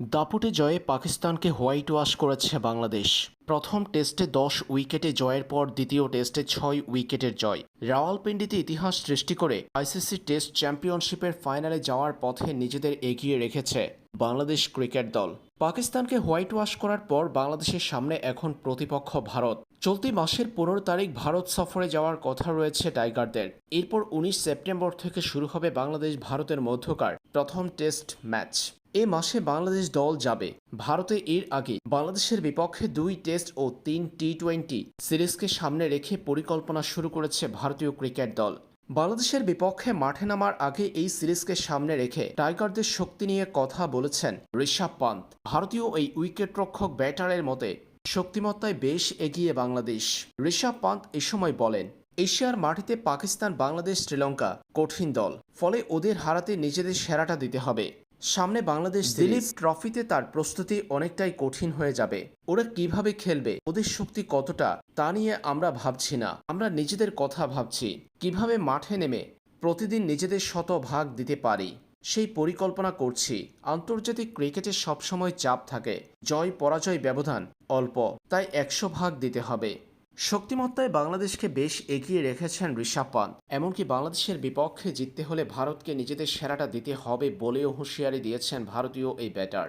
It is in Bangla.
দাপুটে জয়ে পাকিস্তানকে হোয়াইট ওয়াশ করেছে বাংলাদেশ। প্রথম টেস্টে দশ উইকেটে জয়ের পর দ্বিতীয় টেস্টে ছয় উইকেটের জয়। রাওয়ালপিন্ডিতে ইতিহাস সৃষ্টি করে আইসিসি টেস্ট চ্যাম্পিয়নশিপের ফাইনালে যাওয়ার পথে নিজেদের এগিয়ে রেখেছে বাংলাদেশ ক্রিকেট দল। পাকিস্তানকে হোয়াইট ওয়াশ করার পর বাংলাদেশের সামনে এখন প্রতিপক্ষ ভারত। চলতি মাসের পনেরো তারিখ ভারত সফরে যাওয়ার কথা রয়েছে টাইগারদের। এরপর উনিশ সেপ্টেম্বর থেকে শুরু হবে বাংলাদেশ ভারতের মধ্যকার প্রথম টেস্ট ম্যাচ। এ মাসে বাংলাদেশ দল যাবে। ভারতে এর আগে বাংলাদেশের বিপক্ষে দুই টেস্ট ও তিন টি টোয়েন্টি সিরিজকে সামনে রেখে পরিকল্পনা শুরু করেছে ভারতীয় ক্রিকেট দল। বাংলাদেশের বিপক্ষে মাঠে নামার আগে এই সিরিজকে সামনে রেখে টাইগারদের শক্তি নিয়ে কথা বলেছেন ঋষভ পান্ত ভারতীয় এই উইকেটরক্ষক ব্যাটারের মতে, শক্তিমত্তায় বেশ এগিয়ে বাংলাদেশ। ঋষভ পান্ত এ সময় বলেন, এশিয়ার মাটিতে পাকিস্তান বাংলাদেশ শ্রীলঙ্কা কঠিন দল, ফলে ওদের হারাতে নিজেদের সেরাটা দিতে হবে। সামনে বাংলাদেশ দিলীপ ট্রফিতে তার প্রস্তুতি অনেকটাই কঠিন হয়ে যাবে। ওরা কীভাবে খেলবে? ওদের শক্তি কতটা? তা নিয়ে আমরা ভাবছি না। আমরা নিজেদের কথা ভাবছি। কীভাবে মাঠে নেমে প্রতিদিন নিজেদের শত ভাগ দিতে পারি? সেই পরিকল্পনা করছি। আন্তর্জাতিক ক্রিকেটে সবসময় চাপ থাকে। জয় পরাজয় ব্যবধান অল্প। তাই একশো ভাগ দিতে হবে। শক্তিমত্তায় বাংলাদেশকে বেশ এগিয়ে রেখেছেন ঋষভ পান্ত। এমনকি বাংলাদেশের বিপক্ষে জিততে হলে ভারতকে নিজেদের সেরাটা দিতে হবে বলেও হুঁশিয়ারি দিয়েছেন ভারতীয় এই ব্যাটার।